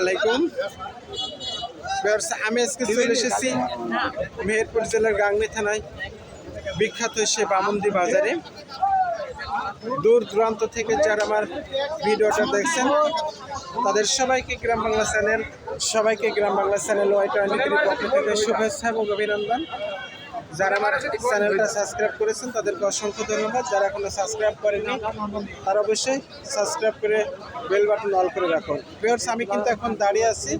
আলাইকুম। আমি আজকে চলে এসেছি মেহেরপুর জেলার গাংনী থানায় বিখ্যাত সে বামন্দি বাজারে। দূর দূরান্ত থেকে যারা আমার ভিডিওটা দেখছেন, তাদের সবাইকে গ্রাম বাংলা চ্যানেল, সবাইকে Gram Bangla channel Y twenty পক্ষ থেকে শুভেচ্ছা এবং অভিনন্দন। যারা আমার চ্যানেলটা সাবস্ক্রাইব করেছেন, তাদেরকে অসংখ্য ধন্যবাদ। যারা এখনও সাবস্ক্রাইব করেনি তারা অবশ্যই সাবস্ক্রাইব করে বেল বাটন অল করে রাখুন। ভিউয়ার্স আমি কিন্তু এখন দাঁড়িয়ে আছি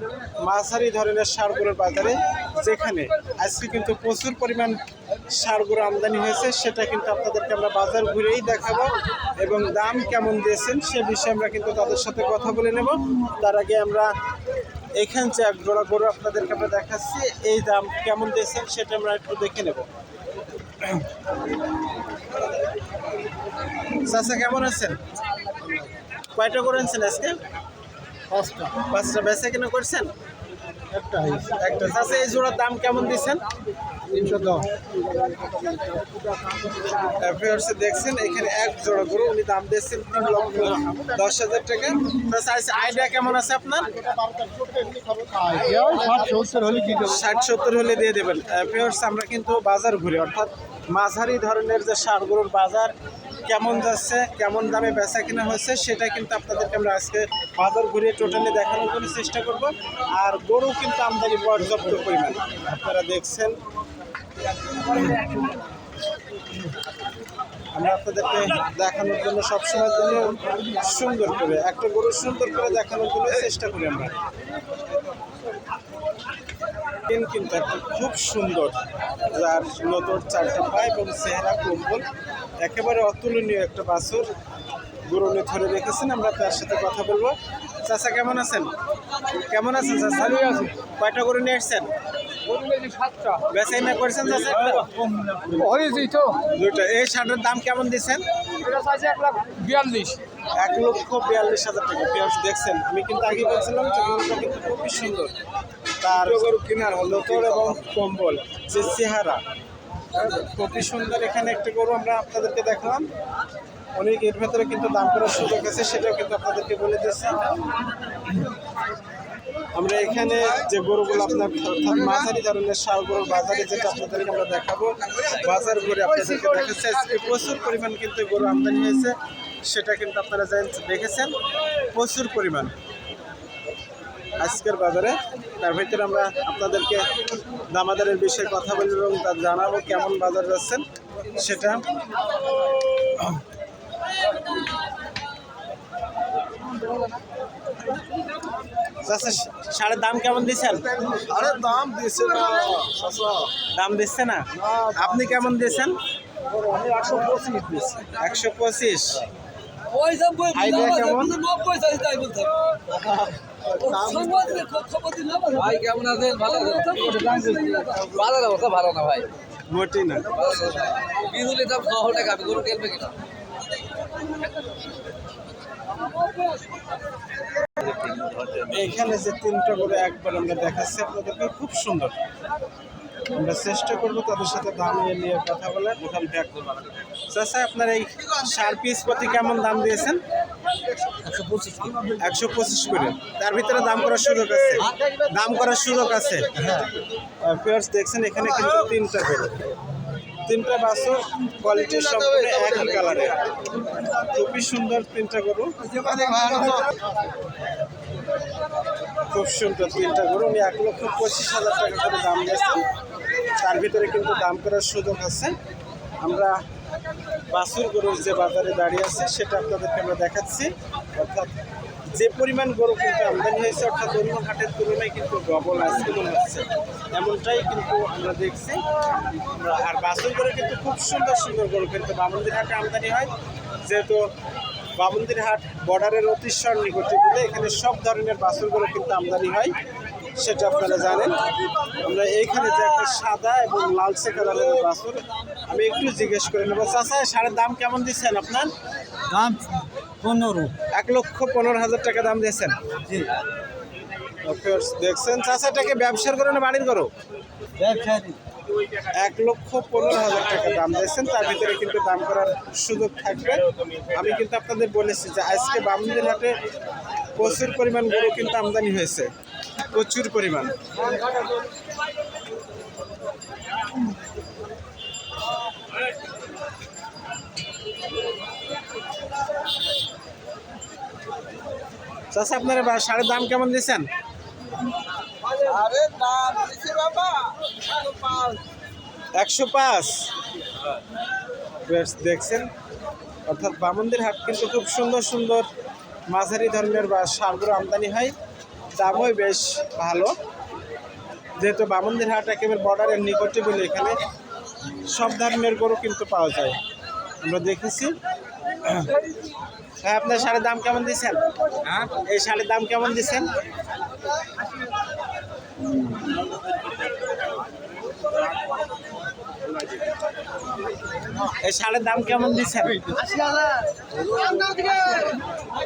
মাঝারি ধরনের সারগুলোর বাজারে, যেখানে আজকে কিন্তু প্রচুর পরিমাণ সারগুলো আমদানি হয়েছে। সেটা কিন্তু আপনাদেরকে আমরা বাজার ঘুরেই দেখাবো এবং দাম কেমন দিয়েছেন, সে বিষয়ে আমরা কিন্তু তাদের সাথে কথা বলে নেব। তার আগে আমরা এখান যে এক জোড়া গরু আপনাদেরকে আমরা দেখাচ্ছি। এই দাম কেমন দিয়েছেন সেটা আমরা একটু দেখে নেব। চাচা কেমন আছেন? কয়টা করে আনছেন আজকে? পাঁচটা। পাঁচটা। বেচা কিনা করছেন? একটা একটা। চাচা এই জোড়ার দাম কেমন দিচ্ছেন তিনশো দশ। ভিউয়ার্স দেখছেন এখানে এক জোড়া গরু উনি দাম দিয়েছেন তিন লক্ষ দশ হাজার টাকা। চাচা আইডিয়া কেমন আছে আপনার? ষাট সত্তর হলে দিয়ে দেবেন। ভিউয়ার্স আমরা কিন্তু বাজার ঘুরি অর্থাৎ মাঝারি ধরনের যে সারগুলোর বাজার কেমন যাচ্ছে কেমন দামে বেচা কিনা হয়েছে সেটা কিন্তু আপনাদেরকে আমরা আজকে বাজার ঘুরিয়ে টোটালি দেখানোর জন্য চেষ্টা করব। আর গরু কিন্তু আমদানি পর্যাপ্ত পরিমাণ। আপনারা দেখছেন আমরা আপনাদেরকে দেখানোর জন্য সবসময় জন্য সুন্দর করে, একটা গরু সুন্দর করে দেখানোর জন্য চেষ্টা করি আমরা। পেন কিন্তু একটা খুব সুন্দর, যার নতুন চারটা পায় এবং চেহারা কম্বল, একেবারে অতুলনীয় একটা বাছুর। গরু ধরে রেখেছেন আমরা তার সাথে কথা বলব। চাচা কেমন আছেন? কেমন আছেন চাচা। কয়টা গরু নিয়ে এসছেন সাতটা। বেচাই না করছেন চাচা হয়েছি তো। দুইটা। এই শার্টের দাম কেমন দিচ্ছেন? এক লাখ বিয়াল্লিশ। এক লক্ষ বিয়াল্লিশ হাজার টাকা। পেঁয়াজ দেখছেন আমি কিন্তু আগে বলছিলাম যে গরুটা কিন্তু খুবই সুন্দর। তার গরু কেনার হলো এবং কম্বল যে চেহারা। খুবই সুন্দর। এখানে একটা গরু আমরা আপনাদেরকে দেখলাম। অনেক এর ভেতরে কিন্তু দাম করার সুযোগ আছে, সেটাও কিন্তু আপনাদেরকে বলে দিচ্ছি আমরা এখানে যে গরুগুলো আপনার অর্থাৎ মাঝারি ধরনের সার গরুর বাজারে যেটা আপনাদেরকে আমরা দেখাবো, বাজার ঘুরে আপনাদেরকে দেখাচ্ছে। প্রচুর পরিমাণ কিন্তু গরু আমদানি হয়েছে, সেটা কিন্তু আপনারা দেখেছেন? প্রচুর পরিমাণ। আজকের বাজারে, তার ভিতরে আমরা আপনাদেরকে দামাদারের বিষয়ে কথা বলি এবং তার জানাব কেমন বাজার যাচ্ছেন, সেটা সাড়ে দাম কেমন দিচ্ছেন আরে দাম দিছে না দাম দিচ্ছে না? আপনি কেমন দিয়েছেন? একশো পঁচিশ। দিচ্ছি ভাই কেমন আছেন? ভালো ভালো না ভাই। মোটি না। বিজুলি দাম শহর টাকা আমি গরু কেনবে কিনা? এখানে যে তিনটা করে একবার আমরা দেখাচ্ছি আপনাদেরকে, খুব সুন্দর। আমরা চেষ্টা করব তাদের সাথে দাম নিয়ে কথা বলার। ওখান ব্যাক চাষা আপনার এই সার পিস প্রতি কেমন দাম দিয়েছেন? একশো পঁচিশ করে। তার ভিতরে দাম করার সুযোগ আছে? দাম করার সুযোগ আছে? পেয়ার্স দেখছেন, এখানে কিন্তু তিনটা করে। তিনটা বাসও কোয়ালিটি সম্পূর্ণ একই কালারের খুবই সুন্দর তিনটা গরু। খুব সুন্দর তিনটা গরু। উনি এক লক্ষ পঁচিশ হাজার টাকা করে দাম দিয়েছেন তার ভিতরে কিন্তু দাম করার সুযোগ আছে। আমরা বাছুর গরুর যে বাজারে দাঁড়িয়ে আছে, সেটা আপনাদেরকে আমরা দেখাচ্ছি। অর্থাৎ যে পরিমাণ গরু কিন্তু আমদানি হয়েছে, অর্থাৎ অন্য হাটের তুলনায় কিন্তু ডবল আজকে মনে হচ্ছে। এমনটাই কিন্তু আমরা দেখছি। আর বাছুর গরু কিন্তু খুব সুন্দর সুন্দর গরু কিন্তু বামন্দির হাটে আমদানি হয়। যেহেতু বামন্দির হাট বর্ডারের অতিশ্বর নিকটে বলে এখানে সব ধরনের বাছুর গরু কিন্তু আমদানি হয়, সেটা আপনারা জানেন। আমরা এইখানে যে একটা সাদা এবং লালচে কালারের বাছুর, আমি একটু জিজ্ঞেস করে নেব। চাচা সারের দাম কেমন দিচ্ছেন আপনার? দাম পনেরো। এক লক্ষ পনেরো হাজার টাকা দাম দিয়েছেন। জি। দেখছেন? চাচাটাকে ব্যবসার করো না বাড়ির করো এক লক্ষ পনেরো হাজার টাকা দাম দিয়েছেন। তার ভিতরে কিন্তু দাম করার সুযোগ থাকবে। আমি কিন্তু আপনাদের বলেছি যে আজকে বামুনদের হাটে প্রচুর পরিমাণ গরু কিন্তু আমদানি হয়েছে। প্রচুর পরিমাণ। চাষা আপনারা বা সারের দাম কেমন বাবা একশো পাঁচ। দেখছেন? অর্থাৎ বামন্দির হাট কিন্তু খুব সুন্দর সুন্দর মাঝারি ধরনের বা সারগুলো আমদানি হয়। দামও বেশ ভালো। যেহেতু বামন্দির হাট একেবারে বর্ডারের নিকটে বলে এখানে সব ধরনের গরু কিন্তু পাওয়া যায়। আমরা দেখেছি। হ্যাঁ আপনার শাড়ির দাম কেমন দিচ্ছেন? হ্যাঁ? এই শাড়ির দাম কেমন দিচ্ছেন? এই শাড়ির দাম কেমন দিচ্ছেন?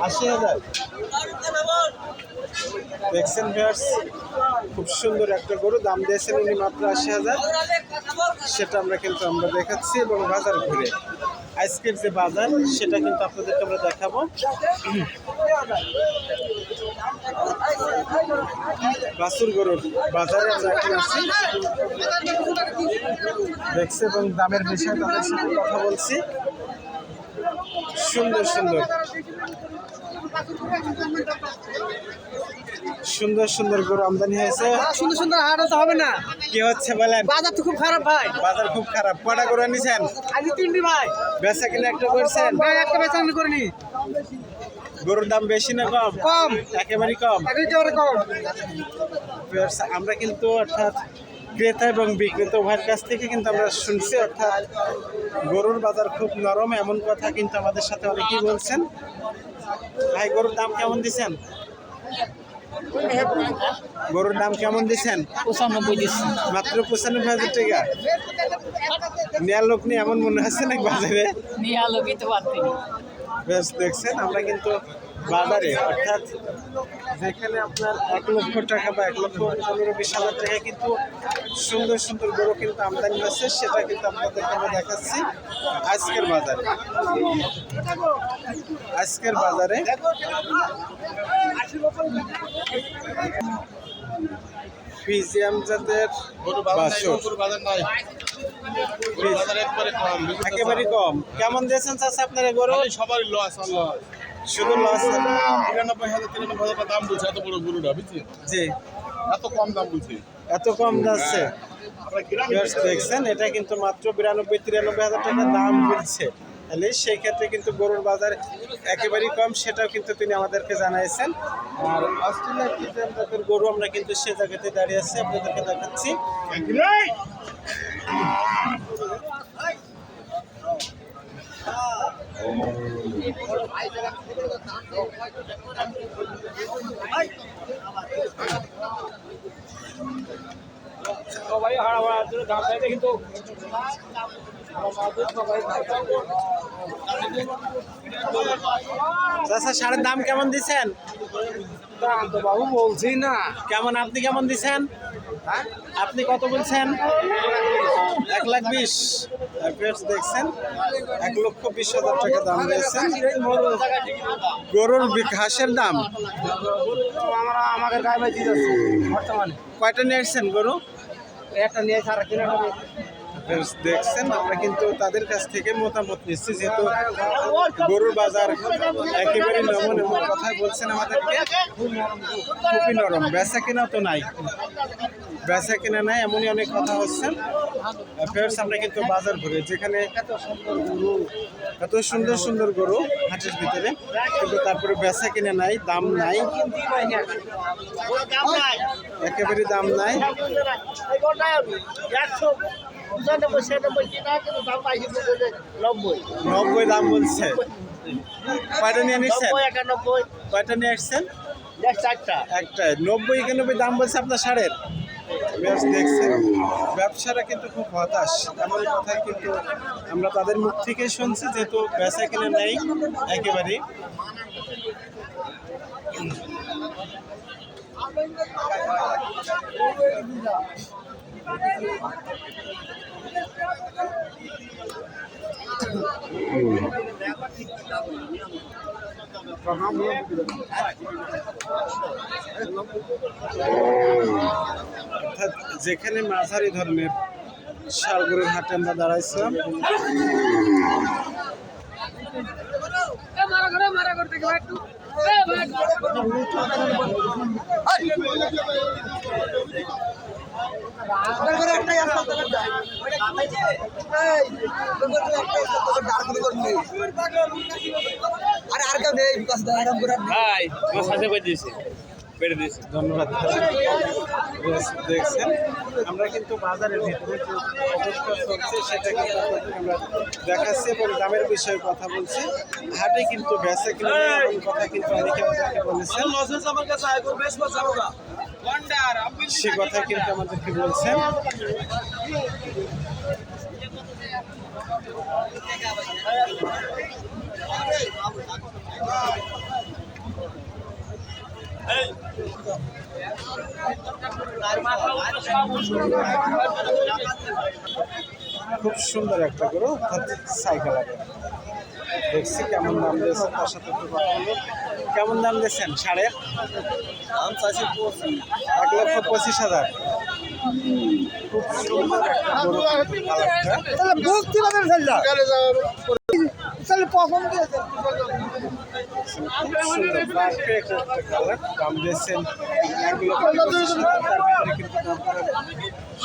আশি হাজার। দেখছেন ভিউয়ার্স খুব সুন্দর একটা গরু দাম দিয়েছেন উনি মাত্র আশি হাজার। সেটা আমরা কিন্তু আমরা দেখাচ্ছি এবং বাজার ঘুরে। আজকের যে বাজার, সেটা কিন্তু আপনাদেরকে আমরা দেখাবো। বাসুর গরুর বাজারে আমরা এখন আছি। দেখছে এবং দামের বিষয়ে তাদের সাথে কথা বলছি। সুন্দর সুন্দর। সুন্দর সুন্দর গরু আমদানি হয়েছে। সুন্দর সুন্দর হাট হতে হবে না? কি হচ্ছে বলেন? বাজার তো খুব খারাপ ভাই। বাজার খুব খারাপ। কটা গরু নিছেন আজ তিনটি ভাই। বেচা কিনা একটা করছেন? ভাই একটা বেচা আমি করিনি। গরুর দাম বেশি না কম? কম। একেবারেই কম? একেবারে কম। আমরা কিন্তু অর্থাৎ ক্রেতা এবং বিক্রেতা উভয়ের কাছ থেকে কিন্তু আমরা শুনছি অর্থাৎ গরুর বাজার খুব নরম এমন কথা কিন্তু আমাদের সাথে অনেকেই বলছেন। ভাই গরুর দাম কেমন দিছেন গরুর দাম কেমন দিচ্ছেন? পঁচানব্বই দিচ্ছি। মাত্র পঁচানব্বই হাজার টাকা। নেয়ার লোক নেই এমন মনে হচ্ছে নাকি বাজারে? নিয়ে দিতে পারতি বেশ দেখছেন আমরা কিন্তু বাজারে অর্থাৎ যেখানে আপনার এক লক্ষ টাকা বা এক লক্ষ পনেরো বিশ হাজার টাকা কিন্তু সুন্দর সুন্দর গরু কিন্তু আমদানি হচ্ছে সেটা কিন্তু আপনাদেরকে আমরা দেখাচ্ছি আজকের বাজারে। আজকের বাজারে। পিজিএম জাতের একেবারে কম কেমন দিয়েছেন চাষা আপনারা গরু? সবারই লস লস শুধু লস তিরানব্বই হাজার তিরানব্বই হাজার দাম বলছে এত বড় গরুটা বুঝছি? জি। এত কম দাম বলছে। এত কম যাচ্ছে। আমরা দেখছেন এটা কিন্তু মাত্র বিরানব্বই তিরানব্বই হাজার টাকা দাম বলছে। তাহলে সেই ক্ষেত্রে কিন্তু গরুর বাজার একেবারেই কম, সেটাও কিন্তু তিনি আমাদেরকে জানাইছেন। আর অস্ট্রেলিয়ার ফ্রিজিয়ান জাতের গরু আমরা কিন্তু সে জায়গাতে দাঁড়িয়ে আছি, আপনাদেরকে দেখাচ্ছি। সবাই হারা হারা দাম কিন্তু। চাষা সারের দাম কেমন দিচ্ছেন? দাম তো বাবু বলছি না। কেমন আপনি কেমন দিচ্ছেন? আপনি কত বলছেন? এক লাখ বিশ। দেখছেন এক লক্ষ বিশ হাজার টাকা দাম দিয়েছেন। গরুর ঘাসের দাম? আমরা গায়ে বাজি বর্তমানে। কয়টা নিয়ে এসছেন গরু? একটা নিয়ে সারা কিনা দেখছেন, আমরা কিন্তু তাদের কাছ থেকে মতামত নিচ্ছি, যেহেতু গরুর বাজার একেবারে নমন এমন কথাই বলছেন আমাদেরকে, খুবই নরম, বেচা কেনা তো নাই। বেচা কেনা নাই, এমনই অনেক কথা হচ্ছে। ফেরস আমরা কিন্তু বাজার ঘুরে, যেখানে এত সুন্দর সুন্দর গরু হাটের ভিতরে, কিন্তু তারপরে বেচা কিনে নাই, দাম নাই। একেবারে দাম নাই। নব্বই। দাম বলছে। কয়টা নিয়ে নিচ্ছেন কয়টা নিয়ে একটা। নব্বই একানব্বই দাম বলছে আপনার সারের? দেখছেন। ব্যবসারা কিন্তু খুব হতাশ। এমন কথাই কিন্তু আমরা তাদের মুখ থেকে শুনছি যেহেতু বেচা কিনে নেই একেবারে যেখানে মাঝারি ধরনের শালগরের হাটে আমরা দাঁড়াইছিলাম। আরে আর কেউ নেই বিকাশ দা আরাম করে ভাই সাথে করে দিয়েছি বেড়ে দিয়েছি। ধন্যবাদ। বেশ, দেখছেন আমরা কিন্তু বাজারের ভিতরে যে অবস্থা চলছে সেটা কিন্তু আমরা দেখাচ্ছি এবং দামের বিষয়ে কথা বলছি। হাটে কিন্তু বেচা কিনে কথা কিন্তু অনেকে আমাদেরকে বলেছেন। সে কথা কিন্তু আমাদেরকে বলছেন। খুব সুন্দর একটা গরু সাইকেল আগে। দেখছি কেমন দাম দিয়েছে তার সাথে একটু কথা বলব। কেমন দাম দিয়েছেন সাড়ে? দাম চাইছি এক লক্ষ পঁচিশ হাজার। খুব সুন্দর একটা গরু কালারটা তাহলে পছন্দ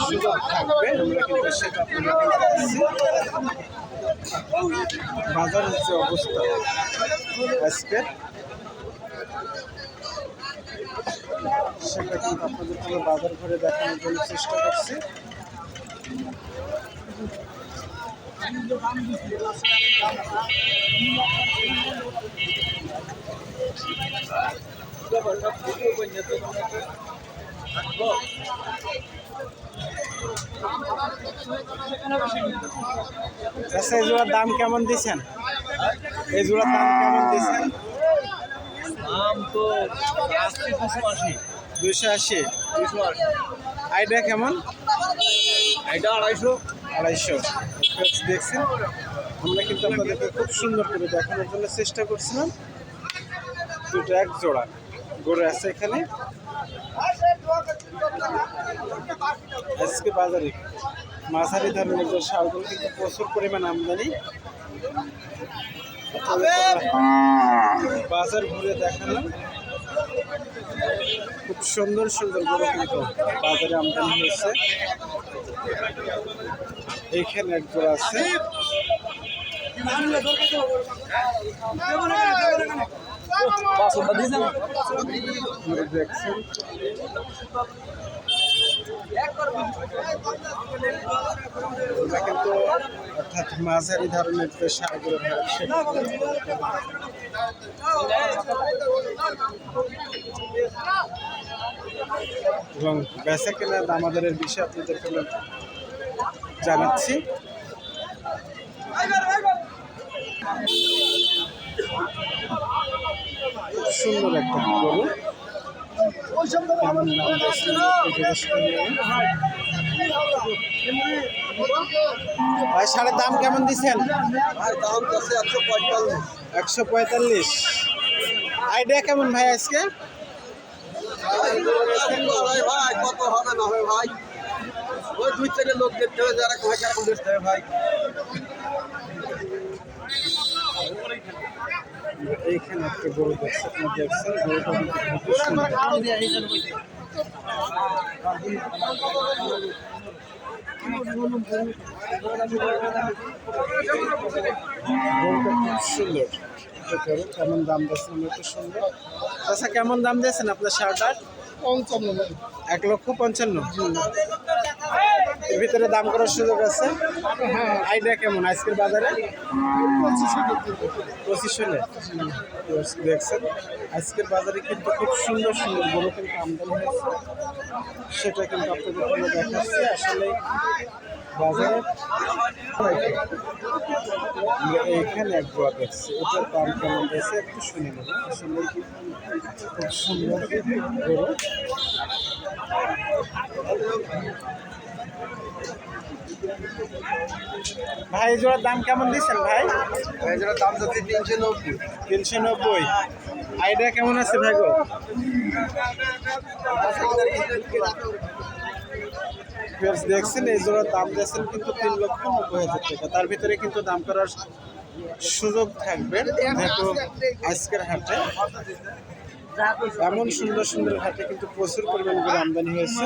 সুযোগ থাকবে। আমরা কিন্তু সেটা বাজারের যে অবস্থা আজকে সেটা কিন্তু আপনাদের বাজার ঘুরে দেখানোর জন্য চেষ্টা করছি। আচ্ছা এই জোড়ার দাম কেমন দিছেন এই জোড়ার দাম কেমন দিছেন দাম তো দুশো আশি। দুশো আশি। আইডিয়া কেমন? এটা আড়াইশো। আড়াইশো। দেখছেন? আমরা কিন্তু আপনাদেরকে খুব সুন্দর করে দেখানোর জন্য চেষ্টা করছিলাম। দুটো এক জোড়া গরু আছে এখানে। আজকে বাজারে। মাঝারি ধরনের যে শালগুলো কিন্তু প্রচুর পরিমাণ আমদানি। বাজার ঘুরে দেখালাম। খুব সুন্দর সুন্দর গরু কিন্তু বাজারে আমদানি হয়েছে। এইখানে এক জোড়া আছে। দেখছেন। অর্থাৎ মাঝারি ধরনের সারগুলো এবং বেচা কেনার দামাদারের বিষয়ে আপনাদেরকে আমরা জানাচ্ছি? সুন্দর একটা গরু জিজ্ঞেস ভাই সাড়ে দাম কেমন দিচ্ছেন? ভাই দাম কাছে একশো পঁয়তাল্লিশ। একশো পঁয়তাল্লিশ। আইডিয়া কেমন ভাই আজকে? ভাই কত হবে না হবে ভাই? ওই দুই থেকে লোক দেখতে হবে যারা কোথায় কেরকম দেখতে হবে ভাই। এইখানে একটা গরু দেখছে আপনি দেখছেন গরুটা কিন্তু সুন্দর। গরুটা খুব সুন্দর গরু। কেমন দাম দিয়েছেন একটু সুন্দর আচ্ছা কেমন দাম দিয়েছেন আপনার শার্টার পঞ্চান্ন এক লক্ষ পঞ্চান্ন এর ভিতরে দাম করার সুযোগ আছে? আইডিয়া কেমন? আজকের বাজারে? পঁচিশ হলে। দেখছেন, আজকের বাজারে কিন্তু খুব সুন্দর সুন্দর গরু কিন্তু আমদানি হয়েছে। সেটা কিন্তু আপনাদের দেখাচ্ছি। আসলে দেখছি। এটার দাম কেমন আসলে খুব সুন্দর ভাই জোড়ার দাম কেমন দিচ্ছেন ভাই? এছাড়া দাম যাচ্ছে তিনশো নব্বই। তিনশো নব্বই। আইডিয়া কেমন আছে ভাই গো? দেখছেন এই জোড়ার দাম দিয়েছেন কিন্তু তিন লক্ষ নব্বই হাজার টাকা। তার ভিতরে কিন্তু দাম করার সুযোগ থাকবে যেহেতু আজকের হাটে। এমন সুন্দর সুন্দর হাটে কিন্তু প্রচুর পরিমাণ করে আমদানি হয়েছে।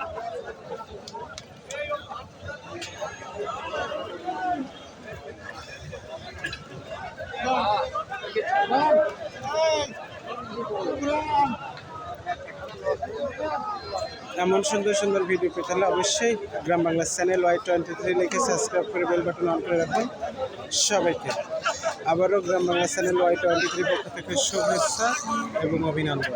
এমন সুন্দর সুন্দর ভিডিও পেতে হলে অবশ্যই Gram Bangla channel Y twenty three লিখে সাবস্ক্রাইব করে বেল বাটন অন করে রাখুন সবাইকে আবারও Gram Bangla channel Y twenty three পক্ষ থেকে শুভেচ্ছা এবং অভিনন্দন।